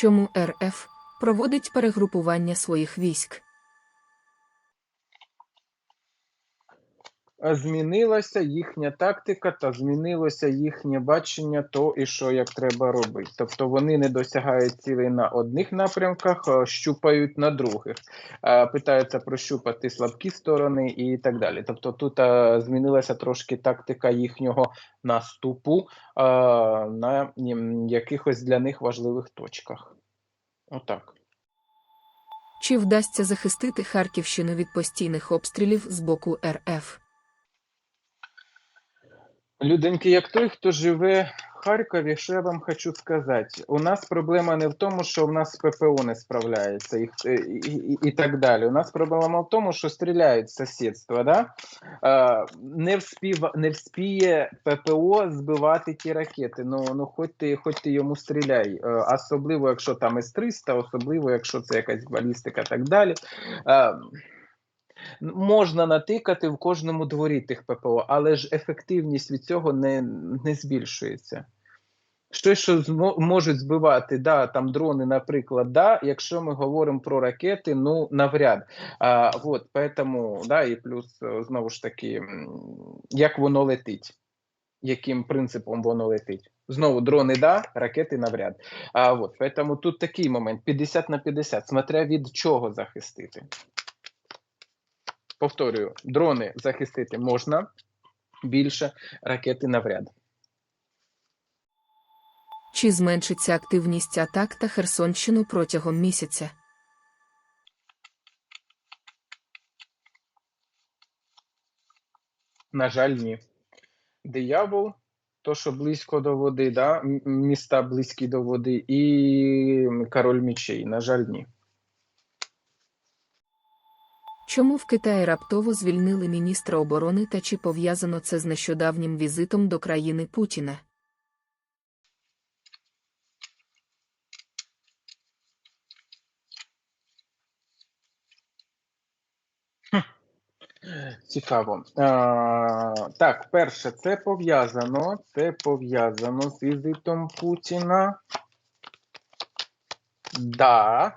Чому РФ проводить перегрупування своїх військ? Змінилася їхня тактика та змінилося їхнє бачення то і що як треба робити. Тобто вони не досягають цілей на одних напрямках, щупають на других, питаються прощупати слабкі сторони і так далі. Тобто тут змінилася трошки тактика їхнього наступу на якихось для них важливих точках. Отак. Чи вдасться захистити Харківщину від постійних обстрілів з боку РФ? Люденьки, як той, хто живе в Харкові, що я вам хочу сказати? У нас проблема не в тому, що в нас ППО не справляється і, і, і, і так далі. У нас проблема в тому, що стріляють з сусідства. Да? Е, не, вспів, не вспіє ППО збивати ті ракети. Ну, ну хоч, ти, хоч ти йому стріляй. Е, особливо, якщо там С-300, особливо, якщо це якась балістика і так далі. Е, Можна натикати в кожному дворі тих ППО, але ж ефективність від цього не, не збільшується. Щось, що можуть збивати, да, там дрони, наприклад, да, якщо ми говоримо про ракети, ну навряд. А, вот, поэтому, да, і плюс, е, знову ж таки, як воно летить, яким принципом воно летить. Знову дрони, да, ракети навряд. А, вот, поэтому тут такий момент: 50 на 50, смотря від чого захистити. Повторюю, дрони захистити можна більше, ракети навряд. Чи зменшиться активність атак та Херсонщину протягом місяця? На жаль, ні. Диявол, то, що близько до води, да? міста близькі до води, і король мечей. На жаль, ні. Чому в Китаї раптово звільнили міністра оборони та чи пов'язано це з нещодавнім візитом до країни Путіна? Цікаво. А, так, перше, це пов'язано. Це пов'язано з візитом Путіна. Да.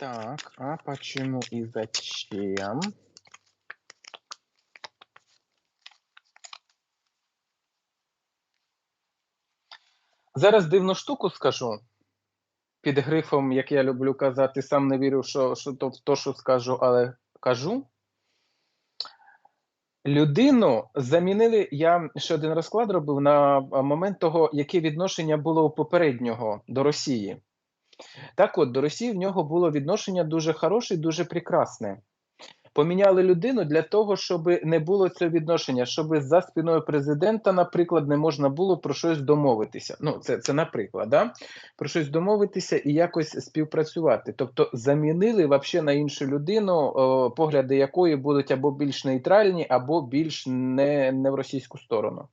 Так, а почему и зачем? Зараз дивну штуку скажу. Під грифом, як я люблю казати, сам не вірю, що, що то, то, що скажу, але кажу. Людину замінили. Я ще один розклад робив на момент того, яке відношення було у попереднього до Росії. Так от, до Росії в нього було відношення дуже хороше і дуже прекрасне. Поміняли людину для того, щоб не було цього відношення, щоб за спиною президента, наприклад, не можна було про щось домовитися. Ну, це, це наприклад, да? про щось домовитися і якось співпрацювати. Тобто замінили вообще на іншу людину, о, погляди якої будуть або більш нейтральні, або більш не, не в російську сторону.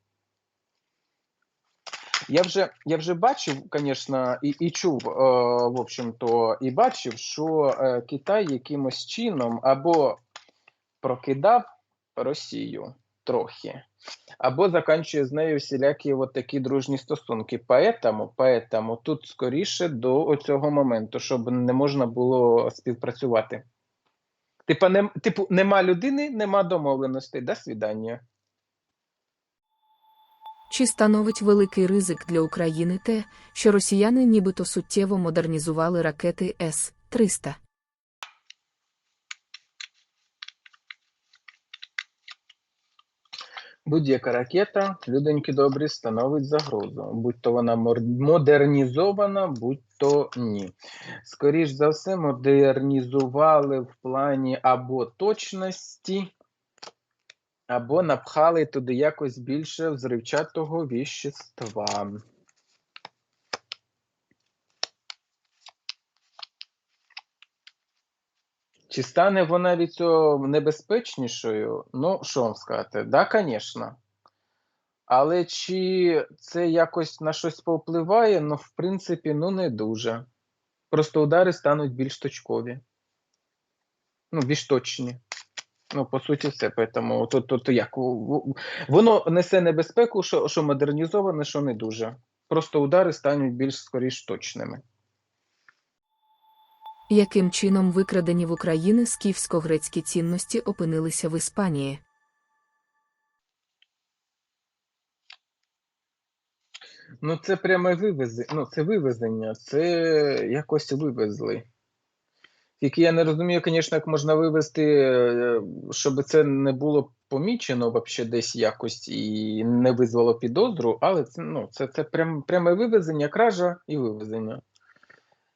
Я вже, я вже бачив, звісно, і, і чув, е, в общем-то, і бачив, що е, Китай якимось чином або прокидав Росію трохи, або заканчує з нею всілякі от такі дружні стосунки. Поэтому, поэтому тут скоріше до цього моменту, щоб не можна було співпрацювати. Типа, не, типу, нема людини, нема домовленостей. До свідання. Чи становить великий ризик для України те, що росіяни нібито суттєво модернізували ракети С-300? Будь-яка ракета, люденьки добрі, становить загрозу. Будь то вона модернізована, будь то ні. Скоріш за все, модернізували в плані або точності, або напхали туди якось більше взривчатого віщества. Чи стане вона від цього небезпечнішою? Ну, що вам сказати? Да, звісно. Але чи це якось на щось повпливає? Ну, в принципі, ну не дуже. Просто удари стануть більш точкові. Ну, більш точні. Ну, по суті, все. Поэтому то, то, то як? Воно несе небезпеку, що, що модернізоване, що не дуже. просто удари стануть більш скоріш точними. Яким чином викрадені в України скіфсько-грецькі цінності опинилися в Іспанії? Ну, це пряме вивезення. Ну, це вивезення, це якось вивезли. Тільки я не розумію, звісно, як можна вивезти, е, щоб це не було помічено вообще десь якось і не визвало підозру, але це, ну, це, це прям, пряме вивезення, кража і вивезення.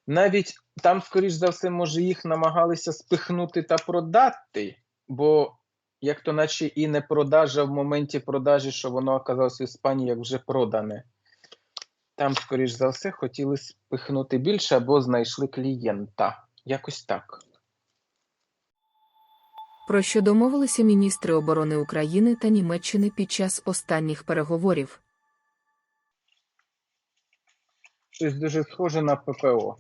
Навіть там, скоріш за все, може, їх намагалися спихнути та продати, бо як то наче і не продажа в моменті продажі, що воно оказалось в Іспанії як вже продане. Там, скоріш за все, хотіли спихнути більше або знайшли клієнта. Якось так. Про що домовилися міністри оборони України та Німеччини під час останніх переговорів? Щось дуже схоже на ППО.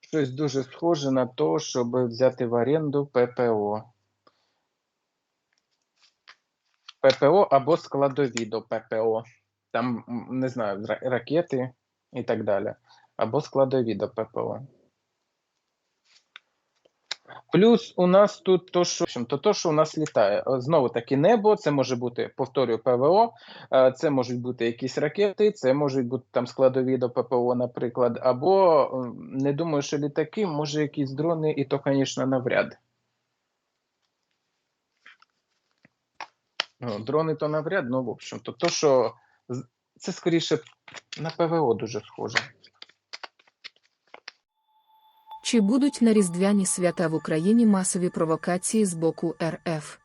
Щось дуже схоже на те, щоб взяти в оренду ППО. ППО або складові до ППО. Там, не знаю, ракети і так далі. Або складові до ППО. Плюс у нас тут то, що, то, то, що у нас літає. Знову таки небо, це може бути, повторюю, ПВО, е, це можуть бути якісь ракети, це можуть бути там складові до ППО, наприклад, або не думаю, що літаки, може якісь дрони, і то, звісно, навряд. Дрони то навряд, ну, в общем, то, то що це скоріше на ПВО дуже схоже. Чи будуть на різдвяні свята в Україні масові провокації з боку РФ?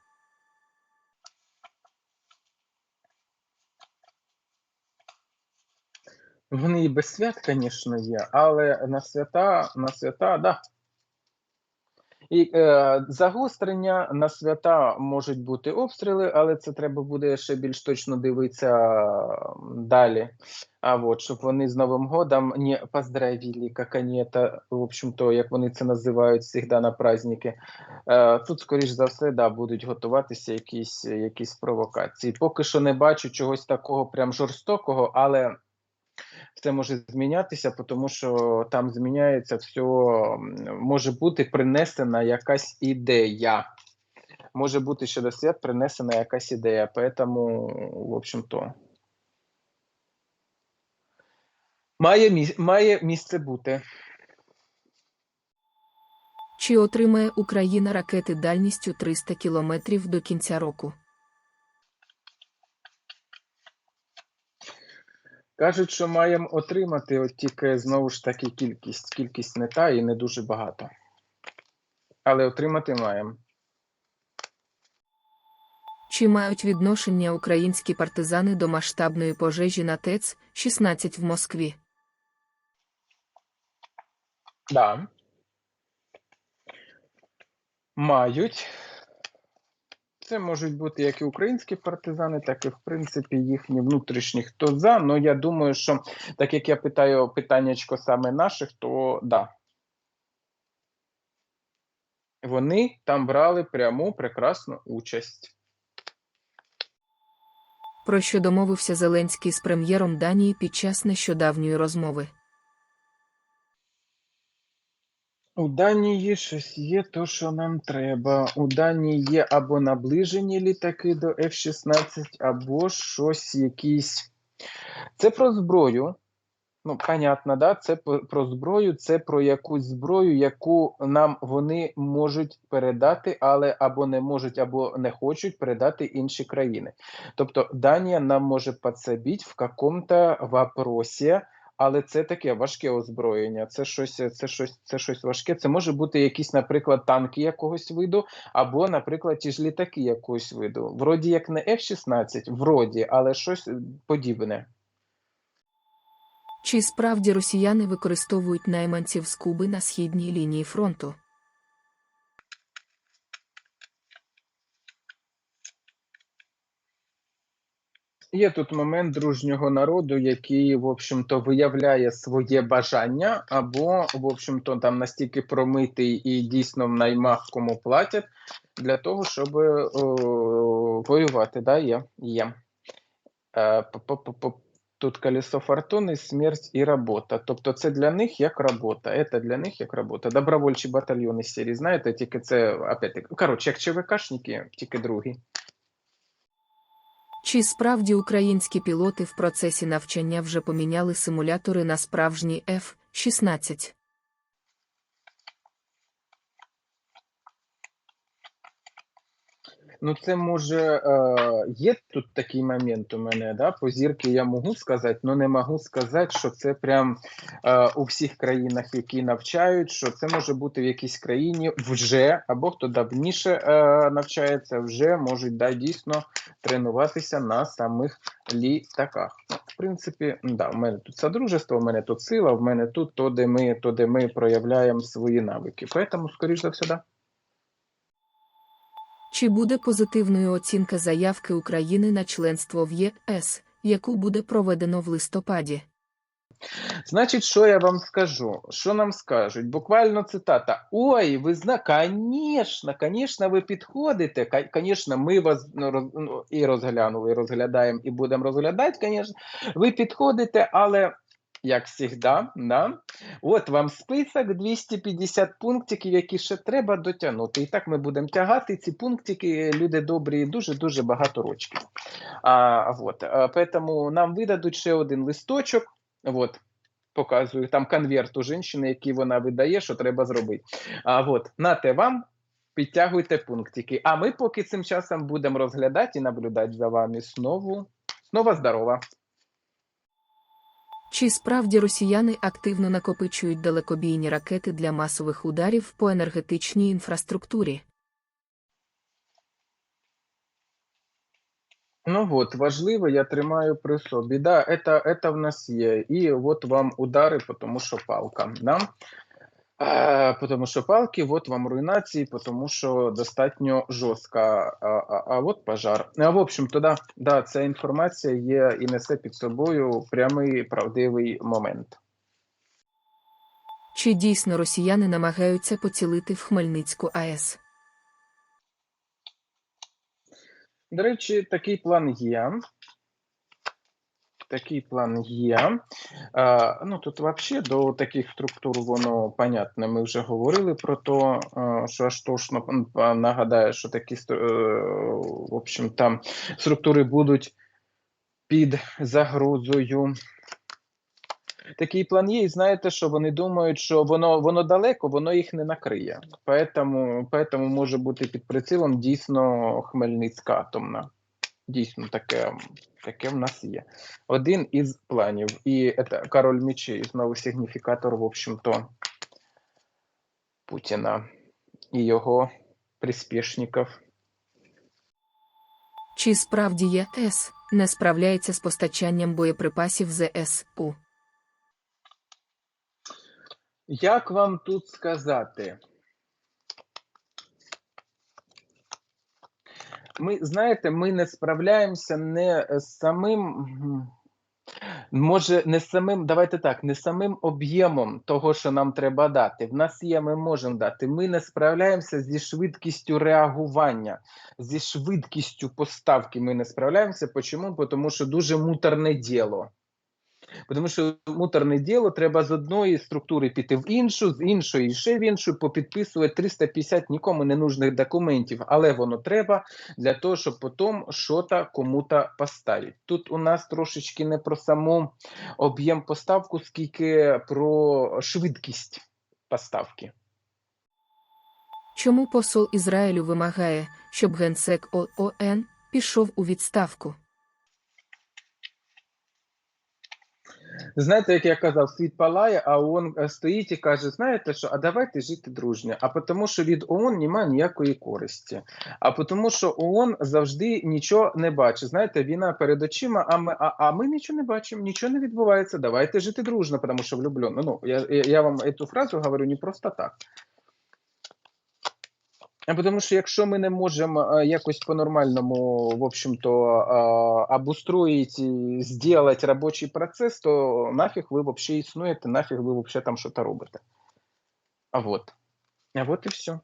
Вони і без свят, звісно, є, але на свята, на свята, да. І е, загострення на свята можуть бути обстріли, але це треба буде ще більш точно дивитися далі. А от, щоб вони з Новим годом не поздравили, як вони це, в общем-то, як вони це називають завжди на праздники. Е, тут, скоріш за все, да, будуть готуватися якісь, якісь провокації. Поки що не бачу чогось такого прям жорстокого, але це може змінятися, тому що там зміняється все, може бути принесена якась ідея. Може бути ще до свят принесена якась ідея. Поэтому, в общем-то, має, має місце бути. Чи отримає Україна ракети дальністю 300 кілометрів до кінця року? Кажуть, що маємо отримати, от тільки знову ж таки кількість. Кількість не та і не дуже багато. Але отримати маємо. Чи мають відношення українські партизани до масштабної пожежі на ТЕЦ 16 в Москві? Да. Мають. Це можуть бути як і українські партизани, так і, в принципі, їхні внутрішні хто за. Ну, я думаю, що так як я питаю питаннячко саме наших, то да. Вони там брали пряму прекрасну участь. Про що домовився Зеленський з прем'єром Данії під час нещодавньої розмови? У Данії щось є то, що нам треба. У Данії є або наближені літаки до F-16, або щось якісь. Це про зброю. Ну, понятно, да? Це про зброю, це про якусь зброю, яку нам вони можуть передати, але або не можуть, або не хочуть передати інші країни. Тобто Данія нам може підсобити в каком-то вопросі, але це таке важке озброєння. Це щось, це щось, це щось важке. Це може бути якісь, наприклад, танки якогось виду, або, наприклад, ті ж літаки якогось виду. Вроді як не F-16, вроді, але щось подібне. Чи справді росіяни використовують найманців з Куби на східній лінії фронту? Є тут момент дружнього народу, який, в общем-то, виявляє своє бажання, або, в общем-то, там настільки промитий і дійсно наймах кому платять для того, щоб о, воювати. Да, є. є. Е, по- по- по- по- Тут колесо фортуни, смерть і робота. Тобто це для них як робота. Це для них як робота. Добровольчі батальйони з серії, знаєте, тільки це опять коротше, як ЧВКшники, тільки другі. Чи справді українські пілоти в процесі навчання вже поміняли симулятори на справжні F-16? Ну, це може е, є тут такий момент у мене, да, по зірки я можу сказати, але не можу сказати, що це прям е, у всіх країнах, які навчають, що це може бути в якійсь країні вже, або хто давніше е, навчається, вже можуть да, дійсно тренуватися на самих літаках. В принципі, да, в мене тут содружество, в мене тут сила, в мене тут то, де ми, то, де ми проявляємо свої навики. Поэтому, скоріш за все, да. Чи буде позитивною оцінка заявки України на членство в ЄС, яку буде проведено в листопаді? Значить, що я вам скажу? Що нам скажуть? Буквально цитата. Ой, ви зна, конечно, конечно, ви підходите. Конечно, ми вас ну, ну, і розглянули, і розглядаємо, і будемо розглядати, конечно. Ви підходите, але як завжди, да? от вам список 250 пунктиків, які ще треба дотягнути. І так ми будемо тягати ці пунктики, люди добрі, дуже-дуже багато рочків. А, вот. а, поэтому нам видадуть ще один листочок. Вот, показую там конверт у жінки, який вона видає, що треба зробити. А от, нате вам, підтягуйте пунктики. А ми поки цим часом будемо розглядати і наблюдати за вами знову. Снова здорова. Чи справді росіяни активно накопичують далекобійні ракети для масових ударів по енергетичній інфраструктурі? Ну от, важливо, я тримаю при собі. Да, это, это в нас є. І от вам удари, тому що палка. Да? А, потому що палки, от вам руйнації, тому що достатньо жорстка. А, а, а от пожар. А, в общем-то, да, да, ця інформація є і несе під собою прямий правдивий момент. Чи дійсно росіяни намагаються поцілити в Хмельницьку АЕС? До речі, такий план є. Такий план є. А, ну, тут взагалі до таких структур воно понятне. Ми вже говорили про а, що аж точно нагадаю, що такі е, в общем, там структури будуть під загрозою. Такий план є, і знаєте, що вони думають, що воно, воно далеко, воно їх не накриє. Поэтому, поэтому може бути під прицілом дійсно Хмельницька атомна. Дійсно, таке, таке в нас є. Один із планів. І це король мечей, знову сигніфікатор, в общем-то, Путіна і його приспішників. Чи справді ЄС не справляється з постачанням боєприпасів ЗСУ? Як вам тут сказати? Ми, знаєте, ми не справляємося не з самим, може, не самим, давайте так, не самим об'ємом того, що нам треба дати. В нас є, ми можемо дати. Ми не справляємося зі швидкістю реагування, зі швидкістю поставки ми не справляємося. Почому? Тому що дуже муторне діло. Тому що муторне діло треба з одної структури піти в іншу, з іншої ще в іншу, попідписувати 350 нікому не нужних документів, але воно треба для того, щоб потім що-то кому-то поставити. Тут у нас трошечки не про саму об'єм поставку, скільки про швидкість поставки. Чому посол Ізраїлю вимагає, щоб генсек ООН пішов у відставку? Знаєте, як я казав, світ палає, а ООН е, стоїть і каже: знаєте що, а давайте жити дружньо. А тому, що від ООН немає ніякої користі. А тому, що ООН завжди нічого не бачить. Знаєте, війна перед очима, а ми, а, а ми нічого не бачимо, нічого не відбувається. Давайте жити дружно, тому що влюблено. Ну, я, я, я вам цю фразу говорю не просто так. А Тому що якщо ми не можемо е, якось по-нормальному, в общем-то, е, обустроїть і зробити робочий процес, то нафіг ви взагалі існуєте, нафіг ви взагалі там щось робите. А от. А от і все.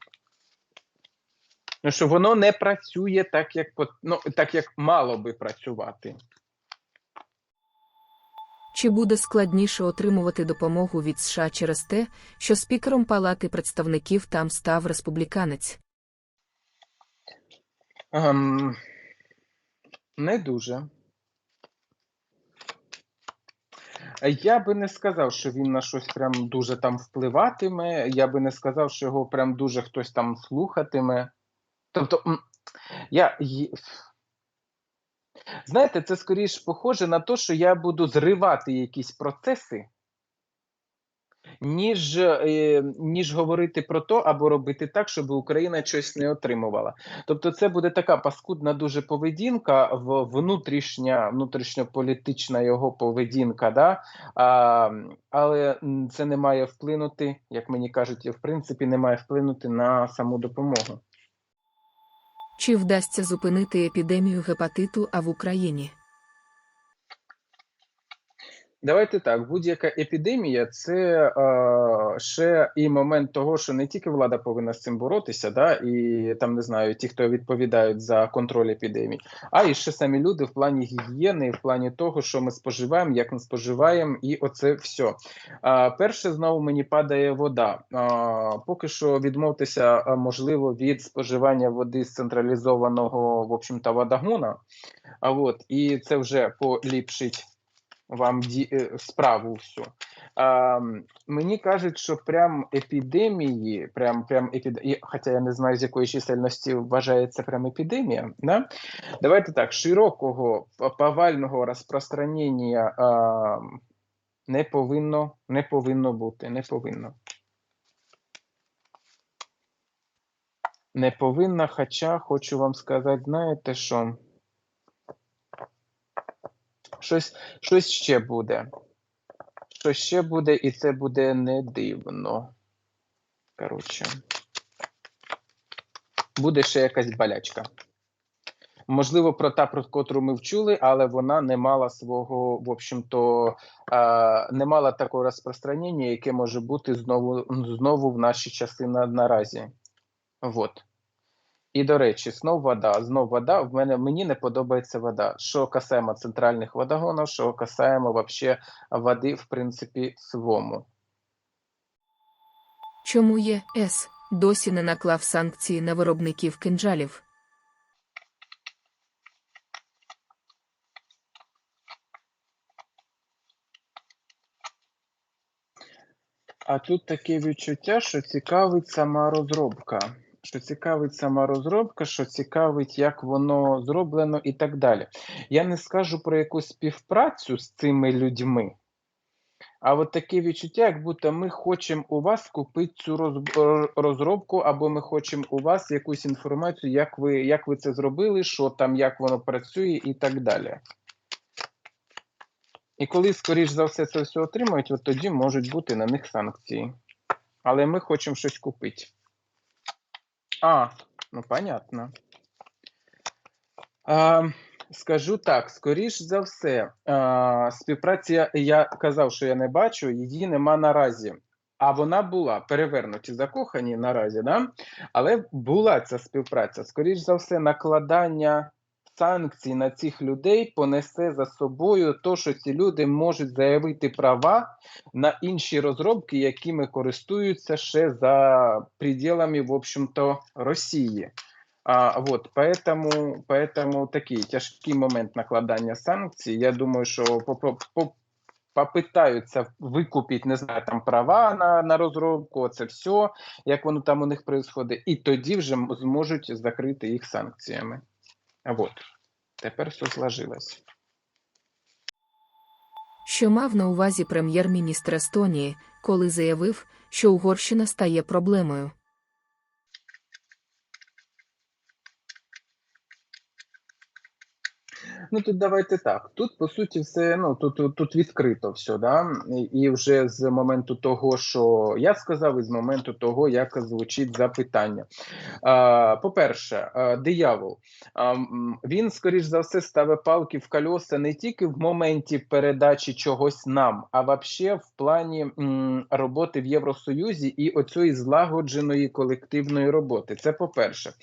Ну, що воно не працює так, як, ну, так, як мало би працювати. Чи буде складніше отримувати допомогу від США через те, що спікером Палати представників там став республіканець? Ем, не дуже. Я би не сказав, що він на щось прям дуже там впливатиме. Я би не сказав, що його прям дуже хтось там слухатиме. Тобто, я. Знаєте, це скоріш похоже на те, що я буду зривати якісь процеси, ніж, е, ніж говорити про то або робити так, щоб Україна щось не отримувала. Тобто, це буде така паскудна дуже поведінка, в внутрішня, внутрішньополітична його поведінка, да? а, але це не має вплинути, як мені кажуть, в принципі, не має вплинути на саму допомогу. Чи вдасться зупинити епідемію гепатиту А в Україні? Давайте так, будь-яка епідемія це е, ще і момент того, що не тільки влада повинна з цим боротися, да, і там не знаю, ті, хто відповідають за контроль епідемій, а і ще самі люди в плані гігієни, в плані того, що ми споживаємо, як ми споживаємо, і оце все. А, перше, знову мені падає вода. А, поки що відмовтеся, можливо, від споживання води з централізованого, в общем-то, водогона. А от, і це вже поліпшить вам ді, е, справу всю. А, мені кажуть, що прям епідемії, прям, прям епід... хоча я не знаю, з якої чисельності вважається прям епідемія. Да? Давайте так, широкого повального розпространення а, не повинно, не повинно бути, не повинно. Не повинна, хоча хочу вам сказати, знаєте що? Щось, щось ще буде. Щось ще буде, і це буде не дивно. Коротше. Буде ще якась болячка. Можливо, про та, про котру ми вчули, але вона не мала свого, в общем-то, не мала такого розпространення, яке може бути знову, знову в наші часи на, наразі. Вот. І до речі, знов вода. Знов вода. В мене мені не подобається вода. Що касаємо центральних водогонів, що касаємо вообще води, в принципі, свому. Чому ЄС досі не наклав санкції на виробників кинджалів? А тут таке відчуття, що цікавить сама розробка. Що цікавить сама розробка, що цікавить, як воно зроблено і так далі. Я не скажу про якусь співпрацю з цими людьми, а от таке відчуття, як будто ми хочемо у вас купити цю розробку, або ми хочемо у вас якусь інформацію, як ви, як ви це зробили, що там, як воно працює і так далі. І коли, скоріш за все, це все отримають, от тоді можуть бути на них санкції. Але ми хочемо щось купити. А, ну понятно. А, скажу так: скоріш за все, а, співпраця, я казав, що я не бачу, її нема наразі. А вона була перевернуті, закохані наразі, да? але була ця співпраця. Скоріш за все, накладання санкцій на цих людей понесе за собою то, що ці люди можуть заявити права на інші розробки, якими користуються ще за пределами, в общем-то, Росії. А, вот, поэтому, поэтому такий тяжкий момент накладання санкцій. Я думаю, що по, попитаються викупити, не знаю, там права на, на розробку, це все, як воно там у них відбувається, і тоді вже зможуть закрити їх санкціями. А вот, тепер все сложилось. Що мав на увазі прем'єр-міністр Естонії, коли заявив, що Угорщина стає проблемою? Ну тут давайте так. Тут по суті все ну тут, тут, відкрито все, да? І, вже з моменту того, що я сказав, і з моменту того, як звучить запитання. По-перше, диявол. Він, скоріш за все, ставить палки в кольоса не тільки в моменті передачі чогось нам, а вообще в плані роботи в Євросоюзі і оцієї злагодженої колективної роботи. Це по-перше.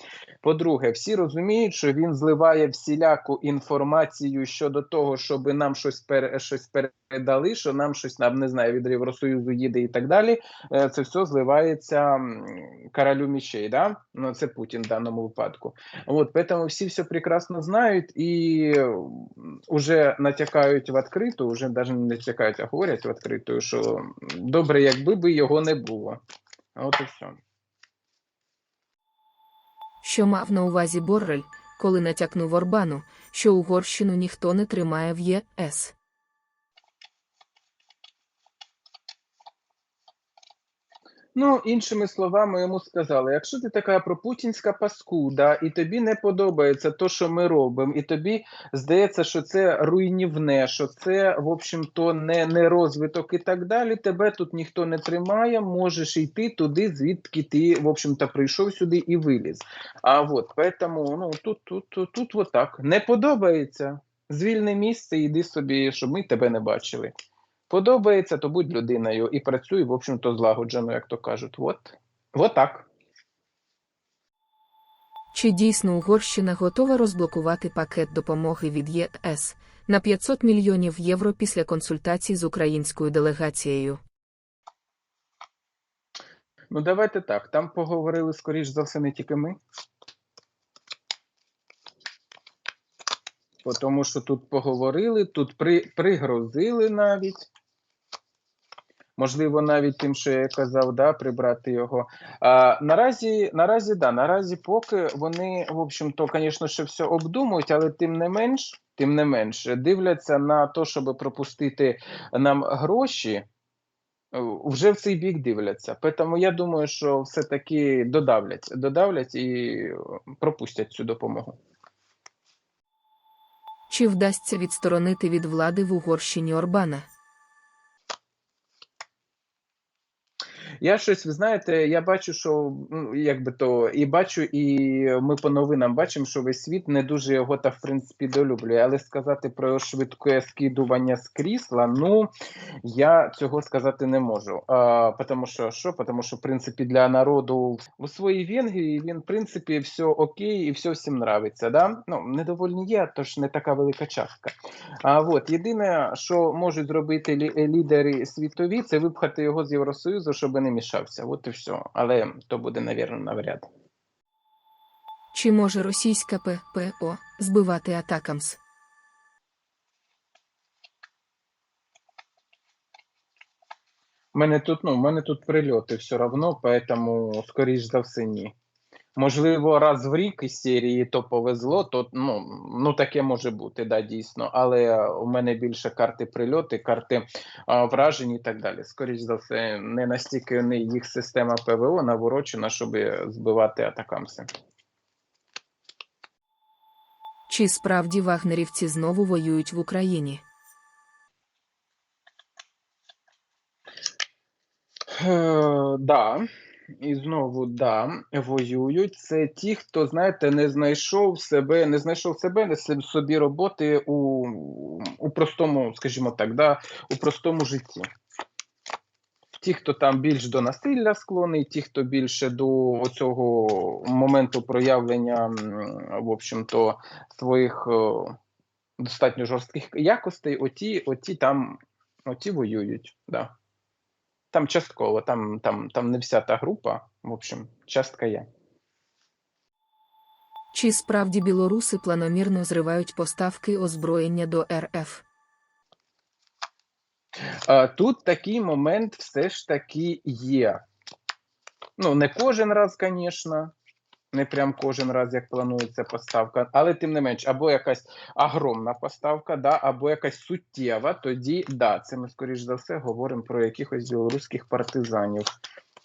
По-друге, всі розуміють, що він зливає всіляку інформацію інформацію щодо того, щоб нам щось пере, щось передали, що нам щось нам не знаю від Євросоюзу їде і так далі. е, Це все зливається королю мічей, да? Ну це Путін в даному випадку. От поэтому всі все прекрасно знають і вже натякають в відкриту, вже навіть не натякають, а говорять в відкриту, що добре, якби би його не було. От і все. Що мав на увазі Боррель, коли натякнув Орбану, що Угорщину ніхто не тримає в ЄС. Ну, іншими словами, йому сказали: якщо ти така пропутінська паскуда, і тобі не подобається то, що ми робимо, і тобі здається, що це руйнівне, що це, в общем-то, не, не розвиток і так далі. Тебе тут ніхто не тримає, можеш йти туди, звідки ти, в общем-то, прийшов сюди і виліз. А от поэтому, ну тут, тут, тут, тут от так. Не подобається. Звільни місце, іди собі, щоб ми тебе не бачили. Подобається, то будь людиною і працюй, в общем-то, злагоджено, як то кажуть. От, от так. Чи дійсно Угорщина готова розблокувати пакет допомоги від ЄС на 500 мільйонів євро після консультацій з українською делегацією? Ну, давайте так. Там поговорили, скоріш за все, не тільки ми. Тому що тут поговорили, тут при, пригрозили навіть. Можливо, навіть тим, що я казав, да, прибрати його. А, наразі, наразі, да, наразі, поки вони, в общем-то, звісно, ще все обдумують, але тим не менш, тим не менш, дивляться на те, щоб пропустити нам гроші, е, вже в цей бік дивляться. Тому я думаю, що все-таки додавлять, додавлять і пропустять цю допомогу. Чи вдасться відсторонити від влади в Угорщині Орбана? Я щось, ви знаєте, я бачу, що ну, якби то і бачу, і ми по новинам бачимо, що весь світ не дуже його та в принципі долюблює. Але сказати про швидке скидування з крісла, ну я цього сказати не можу. А, тому що що? Тому що в принципі для народу у своїй Венгрії він в принципі все окей і все всім нравиться. Да? Ну недовольні є, тож не така велика частка. А от єдине, що можуть зробити лі- лідери світові, це випхати його з Євросоюзу, щоб не мішався. От і все. Але то буде, навірно, навряд. Чи може російська ППО збивати атакамс? У мене тут, ну, в мене тут прильоти все одно, поэтому, скоріш за все, ні. Можливо, раз в рік із серії то повезло, то ну, ну таке може бути, да, дійсно. Але у мене більше карти прильоти, карти а, вражень і так далі. Скоріш за все, не настільки не їх система ПВО наворочена, щоб збивати атакамси. Чи справді вагнерівці знову воюють в Україні? Е, да. І знову да, воюють. Це ті, хто, знаєте, не знайшов себе, не знайшов себе, не собі роботи у, у простому, скажімо так, да, у простому житті. Ті, хто там більш до насилля склонний, ті, хто більше до цього моменту проявлення, в общем-то, своїх достатньо жорстких якостей, оті, оті там, оті воюють. Да. Там частково, там, там, там не вся та група, в общем, частка є. Чи справді білоруси планомірно зривають поставки озброєння до РФ? Тут такий момент все ж таки є. Ну, не кожен раз, звісно, не прям кожен раз, як планується поставка, але тим не менш, або якась огромна поставка, да, або якась суттєва, тоді да, це ми, скоріш за все, говоримо про якихось білоруських партизанів.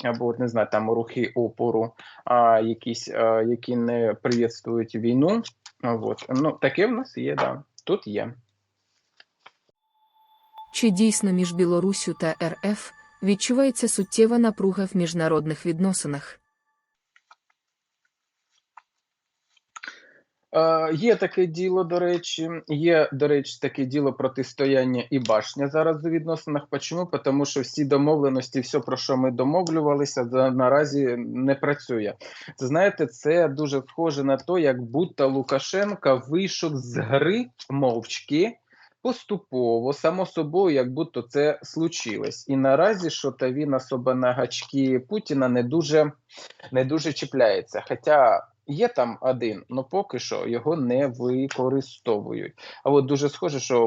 Або, не знаю, там рухи опору, а, якісь, які не приветствують війну. От. Ну, таке в нас є, да. Тут є. Чи дійсно між Білоруссю та РФ відчувається суттєва напруга в міжнародних відносинах? Е, Є таке діло, до речі, є, до речі, таке діло протистояння і башня зараз у відносинах. Чому? Тому що всі домовленості, все, про що ми домовлювалися, наразі не працює. Знаєте, це дуже схоже на те, як будто Лукашенка вийшов з гри мовчки. Поступово, само собою, як будто це случилось. І наразі що та він особо на гачки Путіна не дуже, не дуже чіпляється. Хоча є там один, але поки що його не використовують. А от дуже схоже, що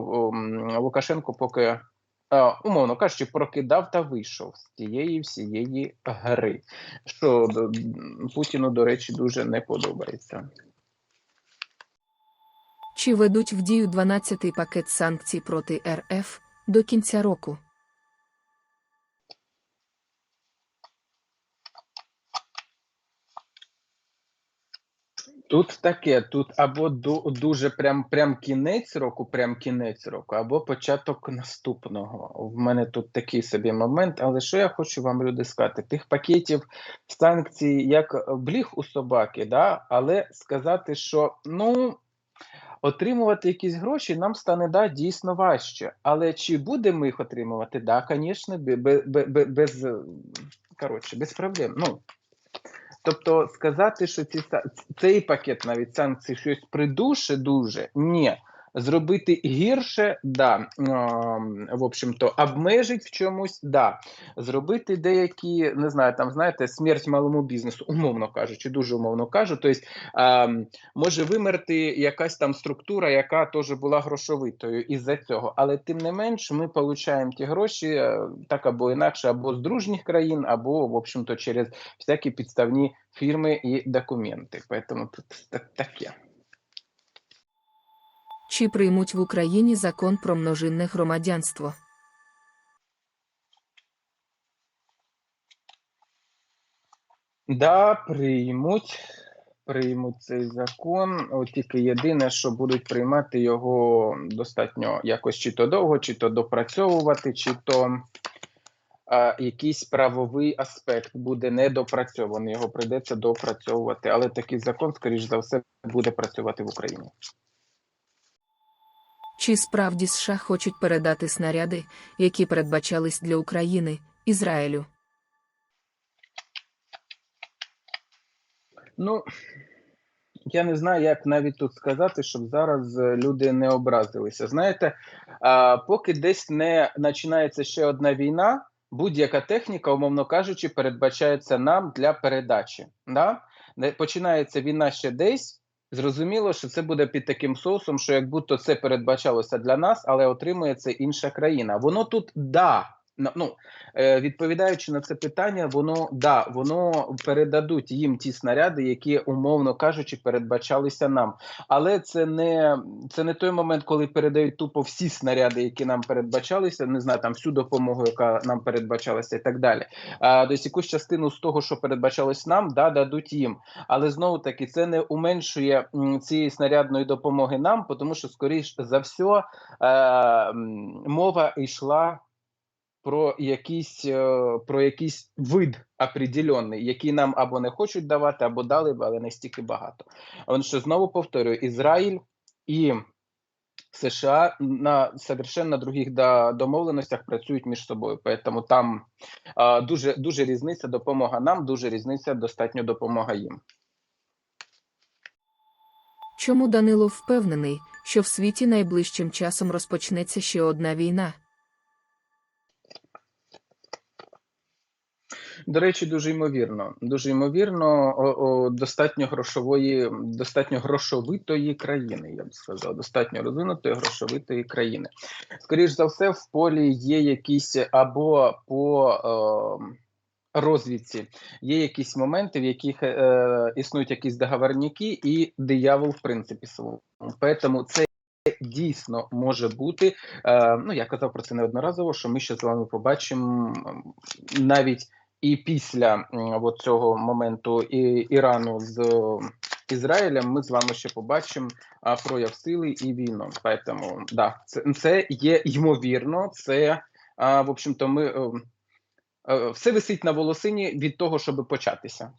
Лукашенко поки, умовно кажучи, прокидав та вийшов з тієї всієї гри, що Путіну, до речі, дуже не подобається. Чи ведуть в дію 12-й пакет санкцій проти РФ до кінця року? Тут таке, тут або ду, дуже прям, прям кінець року, прям кінець року, або початок наступного. В мене тут такий собі момент. Але що я хочу вам, люди, сказати? Тих пакетів санкцій, як бліг у собаки, да? але сказати, що ну. Отримувати якісь гроші нам стане да, дійсно важче. Але чи будемо їх отримувати? Да, звісно, без, без, коротше, без проблем. Ну, Тобто сказати, що ці цей пакет навіть санкцій щось придуше дуже ні. Зробити гірше, да. Ем, В общем-то, обмежить в чомусь, да. Зробити деякі, не знаю, там, знаєте, смерть малому бізнесу, умовно кажучи, дуже умовно кажу. Тобто, може вимерти якась там структура, яка теж була грошовитою із-за цього. Але тим не менш, ми отримуємо ті гроші е, так або інакше, або з дружніх країн, або, в общем-то, через всякі підставні фірми і документи. Поэтому тут так, таке. Чи приймуть в Україні закон про множинне громадянство? Да, приймуть. Приймуть цей закон. От тільки єдине, що будуть приймати його достатньо якось чи то довго, чи то допрацьовувати, чи то а, якийсь правовий аспект буде недопрацьований. Його прийдеться допрацьовувати. Але такий закон, скоріш за все, буде працювати в Україні. Чи справді США хочуть передати снаряди, які передбачались для України, Ізраїлю? Ну, я не знаю, як навіть тут сказати, щоб зараз е, люди не образилися. Знаєте, а, поки десь не починається ще одна війна, будь-яка техніка, умовно кажучи, передбачається нам для передачі. Да? Починається війна ще десь. Зрозуміло, що це буде під таким соусом, що як будто це передбачалося для нас, але отримує це інша країна. Воно тут да. Ну, е, відповідаючи на це питання, воно да, воно передадуть їм ті снаряди, які, умовно кажучи, передбачалися нам. Але це не це не той момент, коли передають тупо всі снаряди, які нам передбачалися, не знаю, там всю допомогу, яка нам передбачалася, і так далі. А десь якусь частину з того, що передбачалось нам, да, дадуть їм. Але знову таки це не уменшує цієї снарядної допомоги нам, тому що, скоріш за все, мова йшла про якийсь, е, про якийсь вид определенний, який нам або не хочуть давати, або дали але не стільки багато. Он що знову повторюю, Ізраїль і США на совершенно других домовленостях працюють між собою. Поэтому там дуже, дуже різниця допомога нам, дуже різниця достатньо допомога їм. Чому Данило впевнений, що в світі найближчим часом розпочнеться ще одна війна? До речі, дуже ймовірно. Дуже ймовірно, о, о, достатньо грошової, достатньо грошовитої країни, я б сказав, достатньо розвинутої грошовитої країни. Скоріш за все, в полі є якісь або по е, розвідці є якісь моменти, в яких е, існують якісь договорники, і диявол, в принципі, свого. Тому це. Дійсно може бути, е, ну я казав про це неодноразово, що ми ще з вами побачимо навіть і після от цього моменту і, Ірану з Ізраїлем ми з вами ще побачимо прояв сили і війну. Тому, да, це, це є ймовірно. Це в общем-то, ми е, е, все висить на волосині від того, щоб початися.